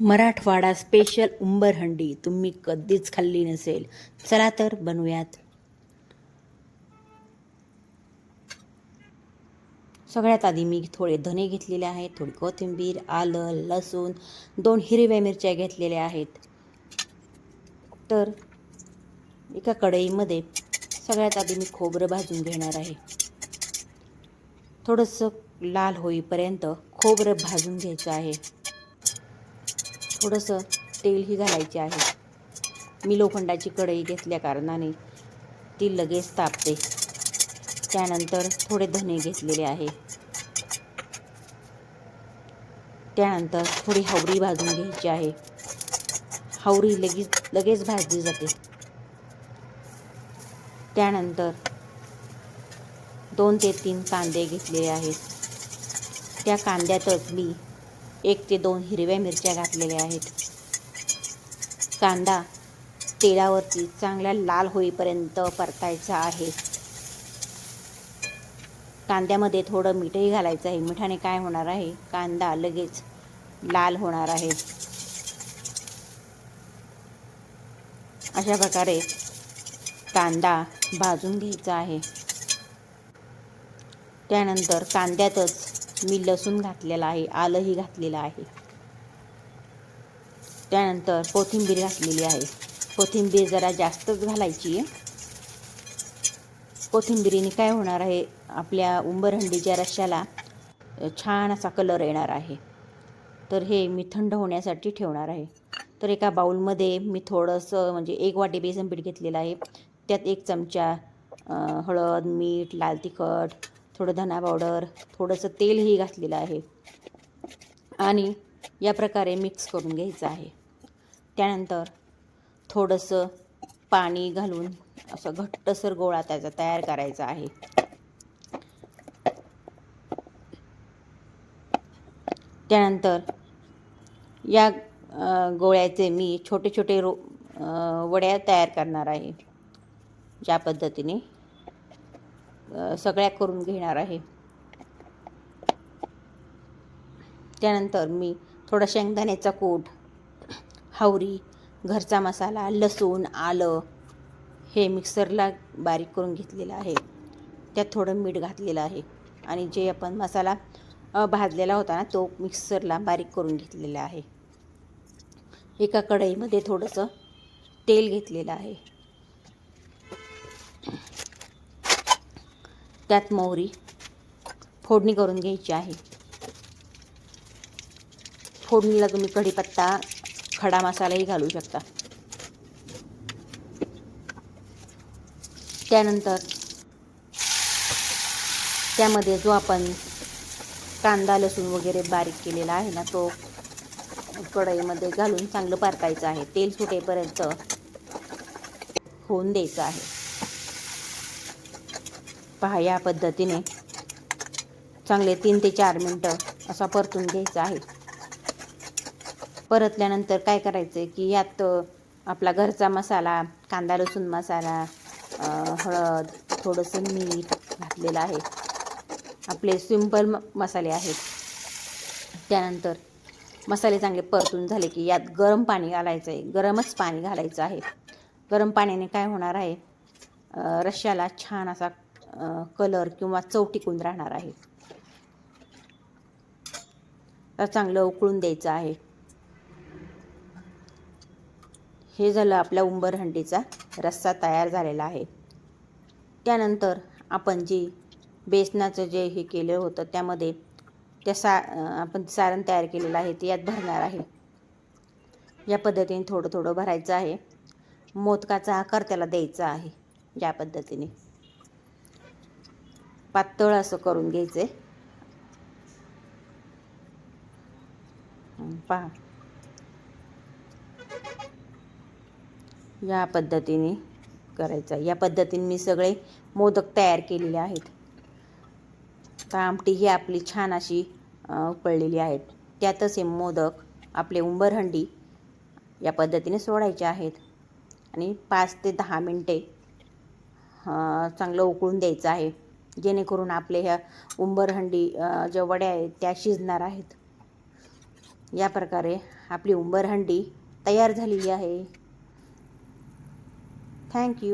Marathwada special उंबरहंडी तुम्ही कधीच खाल्ली नसेल. चला तर बनवूयात. सगळ्यात आधी मी थोडे धने घेतलेले आहेत थोडी कोथिंबीर आलं लसूण दोन हिरव्या मिरच्या घेतलेल्या आहेत. तर एका कढईमध्ये सगळ्यात आधी मी खोबरं भाजून घेणार आहे. थोडंसं लाल होईपर्यंत खोबरं भाजून घ्यायचं आहे. थोडंसं तेलही घालायचे आहे. मी लोखंडाची कढई घेतल्या कारणाने ती लगेच तापते. त्यानंतर थोडे धने घेतलेले आहे. त्यानंतर थोडी हावरी भाजून घ्यायची आहे. हावरी लगेच लगेच भाजली जाते. त्यानंतर दोन ते तीन कांदे घेतलेले आहेत. त्या कांद्यातच मी एक ते दोन हिरव्या मिरच्या घातलेल्या आहेत. कांदा तेलावरती चांगला लाल होईपर्यंत परतायचा आहे. कांद्यामध्ये थोडं मीठही घालायचं आहे. मिठाने काय होणार आहे? कांदा लगेच लाल होणार आहे. अशा प्रकारे कांदा भाजून घ्यायचा आहे. त्यानंतर कांद्यातच मी लसूण घातलेला आहे आलंही घातलेलं आहे. त्यानंतर कोथिंबीर घातलेली आहे. कोथिंबीर जरा जास्तच घालायची. आहे कोथिंबिरीने काय होणार आहे आपल्या उंबरहंडीच्या रश्श्याला छान असा कलर येणार आहे तर हे मी थंड होण्यासाठी ठेवणार आहे. तर एका बाऊलमध्ये मी थोडंसं म्हणजे एक वाटी बेसन पीठ घेतलेलं आहे. त्यात एक चमचा हळद मीठ लाल तिखट थोडं धना पावडर थोडंसं तेलही घातलेलं आहे. आणि या प्रकारे मिक्स करून घ्यायचं आहे. त्यानंतर थोडंसं पाणी घालून असं घट्टसर गोळा त्याचा तयार करायचा आहे. त्यानंतर या गोळ्याचे मी छोटे छोटे रो वड्या तयार करणार आहे. ज्या पद्धतीने सगळ्या करून घेणार आहे. त्यानंतर मी थोडा शेंगदाण्याचा कूट हावरी घरचा मसाला लसूण आलं हे मिक्सरला बारीक करून घेतलेलं आहे. त्यात थोडं मीठ घातलेलं आहे आणि जे आपण मसाला भाजलेला होता ना तो मिक्सरला बारीक करून घेतलेला आहे. एका कढईमध्ये थोडंसं तेल घेतलेलं आहे. त्यात मोहरी फोडणी करून घ्यायची आहे. फोडणीला तुम्ही कढीपत्ता खडा मसालाही घालू शकता. त्यानंतर त्यामध्ये जो आपण कांदा लसूण वगैरे बारीक केलेला आहे ना तो कढईमध्ये घालून चांगलं परतायचं आहे. तेल सुटेपर्यंत होऊन द्यायचं आहे. पहा या पद्धतीने चांगले तीन ते चार मिनटं असा परतून घ्यायचा आहे. परतल्यानंतर काय करायचं आहे की यात आपला घरचा मसाला कांदा लसूण मसाला हळद थोडंसं मीठ घातलेलं आहे. आपले सिंपल म मसाले आहेत. त्यानंतर मसाले चांगले परतून झाले की यात गरम पाणी घालायचं आहे गरमच पाणी घालायचं आहे. गरम पाण्याने काय होणार आहे? रश्याला रश्श्याला छान असा कलर किंवा चव टिकून राहणार आहे. तर चांगलं उकळून द्यायचं आहे. हे झालं आपल्या उंबरहंडीचा रस्सा तयार झालेला आहे. त्यानंतर आपण जी बेसनाचं जे हे केलं होतं त्यामध्ये त्या सा आपण सारण तयार केलेलं आहे ते यात भरणार आहे. या पद्धतीने थोडं थोडं भरायचं आहे. मोदकाचा आकार त्याला द्यायचा आहे या पद्धतीने. पातळ असं करून घ्यायचं आहे पहा. या पद्धतीने करायचं या पद्धतीने मी सगळे मोदक तयार केलेले आहेत. तर आमटी ही आपली छान अशी उकळलेली आहेत. त्यातच हे मोदक आपले उंबरहंडी या पद्धतीने सोडायचे आहेत. आणि पाच ते दहा मिनटे चांगलं उकळून द्यायचं आहे. जेणेकरून आपले ह्या उंबरहंडी ज्या वड्या आहेत त्या शिजणार आहेत. या प्रकारे आपली उंबरहंडी तयार झालेली आहे. थँक्यू